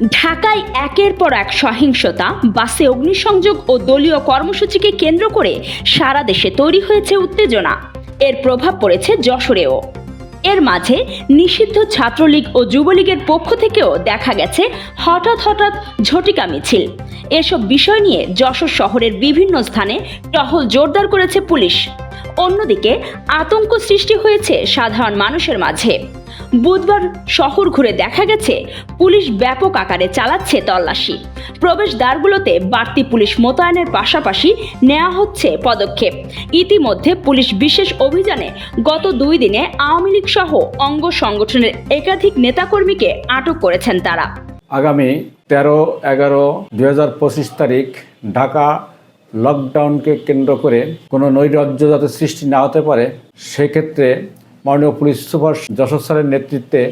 ঢাকায় একের পর এক সহিংসতা, বাসে অগ্নিসংযোগ ও দলীয় কর্মসূচিকে কেন্দ্র করে সারা দেশে তৈরি হয়েছে উত্তেজনা। এর প্রভাব পড়েছে যশোরেও। এর মাঝে নিষিদ্ধ ছাত্রলীগ ও যুবলীগের পক্ষ থেকেও দেখা গেছে হঠাৎ হঠাৎ ঝটিকা মিছিল। এসব বিষয় নিয়ে যশোর শহরের বিভিন্ন স্থানে টহল জোরদার করেছে পুলিশ। অন্যদিকে আতঙ্ক সৃষ্টি হয়েছে সাধারণ মানুষের মাঝে। বুধবার শহর ঘুরে দেখা গেছে, পুলিশ ব্যাপক আকারে চালাচ্ছে তল্লাশি। প্রবেশদ্বারগুলোতে বাড়তি পুলিশ মোতায়েনের পাশাপাশি নেওয়া হচ্ছে পদক্ষেপ। ইতিমধ্যে পুলিশ বিশেষ অভিযানে গত দুই দিনে আওয়ামী লীগ সহ অঙ্গ সংগঠনের একাধিক নেতাকর্মীকে আটক করেছেন তারা। আগামী তেরো এগারো দুই তারিখ ঢাকা লকডাউনকে কেন্দ্র করে কোনো নৈরাজ্য যাতে সৃষ্টি না হতে পারে, সেক্ষেত্রে মাননীয় পুলিশ সুপার যশোর স্যারের নেতৃত্বে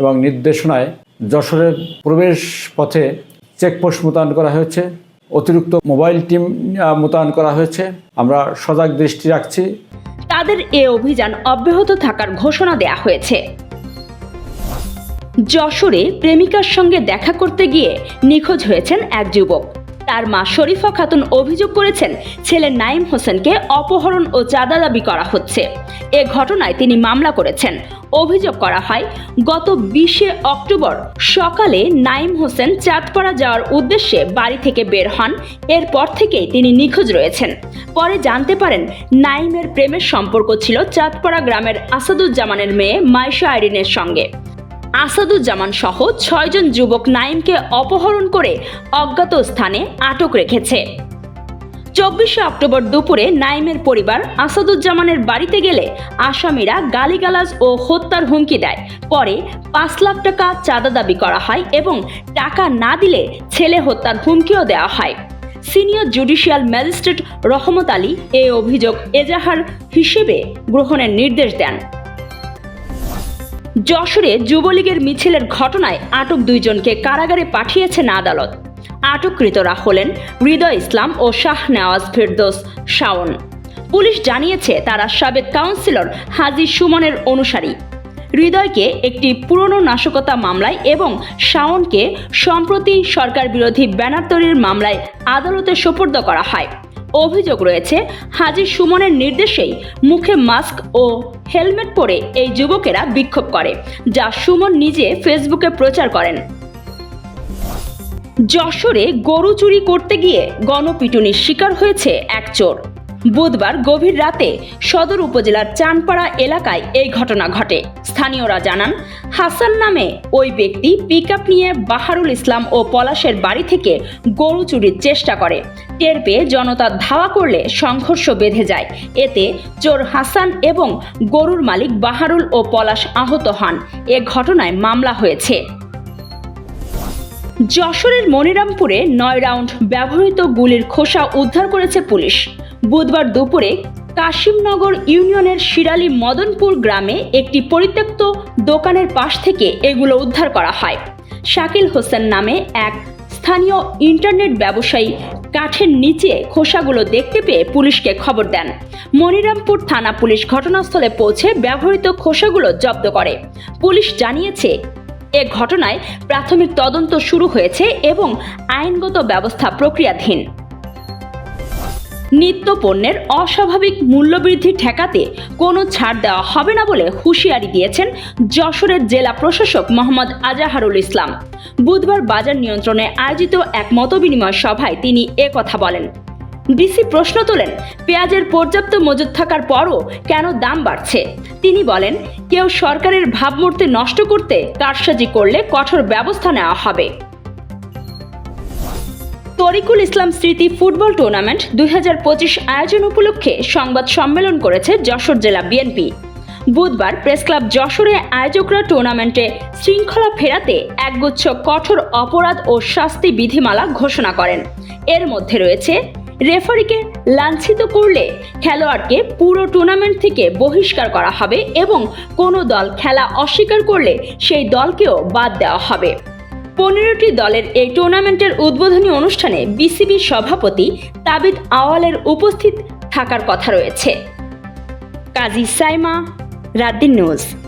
এবং নির্দেশনায় যশোরের প্রবেশ পথে চেকপোস্ট মোতায়েন করা হয়েছে, অতিরিক্ত মোবাইল টিম মোতায়েন করা হয়েছে। আমরা সজাগ দৃষ্টি রাখছি। তাদের এ অভিযান অব্যাহত থাকার ঘোষণা দেয়া হয়েছে। যশোরে প্রেমিকার সঙ্গে দেখা করতে গিয়ে নিখোঁজ হয়েছেন এক যুবক। তার মা শরীফা খাতুন অভিযোগ করেছেন ছেলে নাইম হোসেনকে অপহরণ ও চাঁদা দাবি করা হচ্ছে। এ ঘটনায় তিনি মামলা করেছেন। অভিযোগ করা হয়, গত বিশে অক্টোবর সকালে নাইম হোসেন চাঁদপাড়া যাওয়ার উদ্দেশ্যে বাড়ি থেকে বের হন। এরপর থেকেই তিনি নিখোঁজ রয়েছেন। পরে জানতে পারেন, নাইমের প্রেমের সম্পর্ক ছিল চাঁদপাড়া গ্রামের আসাদুজ্জামানের মেয়ে মাইশা আইরিনের সঙ্গে। আসাদুজ্জামান সহ ছয়জন যুবক নাইমকে অপহরণ করে অজ্ঞাত স্থানে আটক রেখেছে। চব্বিশে অক্টোবর দুপুরে নাইমের পরিবার আসাদুজ্জামানের বাড়িতে গেলে আসামিরা গালিগালাজ ও হত্যার হুমকি দেয়। পরে পাঁচ লাখ টাকা চাঁদা দাবি করা হয় এবং টাকা না দিলে ছেলে হত্যার হুমকিও দেওয়া হয়। Senior judicial magistrate Rahmat Ali এ অভিযোগ এজাহার হিসেবে গ্রহণের নির্দেশ দেন। যশোরে যুবলীগের মিছিলের ঘটনায় আটক দুইজনকে কারাগারে পাঠিয়েছেন আদালত আটককৃতরা হলেন হৃদয় ইসলাম ও শাহ নেওয়াজ ফেরদোস শাওন। পুলিশ জানিয়েছে, তারা সাবেক কাউন্সিলর হাজি সুমনের অনুসারী। হৃদয়কে একটি পুরনো নাশকতা মামলায় এবং শাওনকে সম্প্রতি সরকার বিরোধী ব্যানার তৈরির মামলায় আদালতে সোপর্দ করা হয়। অভিযোগ রয়েছে, হাজি সুমনের নির্দেশেই মুখে মাস্ক ও হেলমেট পরে এই যুবকেরা বিক্ষোভ করে, যা সুমন নিজে ফেসবুকে প্রচার করেন। যশোরে গরু চুরি করতে গিয়ে গণপিটুনির শিকার হয়েছে এক চোর। বুধবার গভীর রাতে সদর উপজেলার চানপাড়া এলাকায় এই ঘটনা ঘটে। স্থানীয়রা জানান, হাসান নামে ওই ব্যক্তি পিক নিয়ে বাহারুল ইসলাম ও পলাশের বাড়ি থেকে গরু চুরির চেষ্টা করে। টের পেয়ে জনতা ধাওয়া করলে সংঘর্ষ বেঁধে যায়। এতে চোর হাসান এবং গরুর মালিক বাহারুল ও পলাশ আহত হন। এ ঘটনায় মামলা হয়েছে। যশোরের মনিরামপুরে নয় রাউন্ড ব্যবহৃত গুলির খোসা উদ্ধার করেছে পুলিশ। বুধবার দুপুরে কাশিমনগর ইউনিয়নের শিরালি মদনপুর গ্রামে একটি পরিত্যক্ত দোকানের পাশ থেকে এগুলো উদ্ধার করা হয়। শাকিল হোসেন নামে এক স্থানীয় ইন্টারনেট ব্যবসায়ী কাঠের নিচে খোসাগুলো দেখতে পেয়ে পুলিশকে খবর দেন। মনিরামপুর থানা পুলিশ ঘটনাস্থলে পৌঁছে ব্যবহৃত খোসাগুলো জব্দ করে। পুলিশ জানিয়েছে, এ ঘটনায় প্রাথমিক তদন্ত শুরু হয়েছে এবং আইনগত ব্যবস্থা প্রক্রিয়াধীন। নিত্য পণ্যের অস্বাভাবিক মূল্যবৃদ্ধি ঠেকাতে কোনো ছাড় দেওয়া হবে না বলে হুঁশিয়ারি দিয়েছেন যশোরের জেলা প্রশাসক মোহাম্মদ আজাহারুল ইসলাম। বুধবার বাজার নিয়ন্ত্রণে আয়োজিত এক মতবিনিময় সভায় তিনি কথা বলেন। ডিসি প্রশ্ন তোলেন, পেঁয়াজের পর্যাপ্ত মজুদ থাকার পরও কেন দাম বাড়ছে? তিনি বলেন, কেউ সরকারের ভাবমূর্তি নষ্ট করতে কারসাজি করলে কঠোর ব্যবস্থা নেওয়া হবে। তরিকুল ইসলাম স্মৃতি ফুটবল টুর্নামেন্ট দুই হাজার পঁচিশ আয়োজন উপলক্ষে সংবাদ সম্মেলন করেছে যশোর জেলা বিএনপি। বুধবার প্রেস ক্লাব যশোরে আয়োজকরা টুর্নামেন্টে শৃঙ্খলা ফেরাতে একগুচ্ছ কঠোর অপরাধ ও শাস্তি বিধিমালা ঘোষণা করেন। এর মধ্যে রয়েছে, রেফারিকে লাঞ্ছিত করলে খেলোয়াড়কে পুরো টুর্নামেন্ট থেকে বহিষ্কার করা হবে এবং কোনো দল খেলা অস্বীকার করলে সেই দলকেও বাদ দেওয়া হবে। পনেরোটি দলের এই টুর্নামেন্টের উদ্বোধনী অনুষ্ঠানে বিসিবি সভাপতি তাবিদ আওয়ালের উপস্থিত থাকার কথা রয়েছে। কাজী সাইমা, রাদ্দিন নিউজ।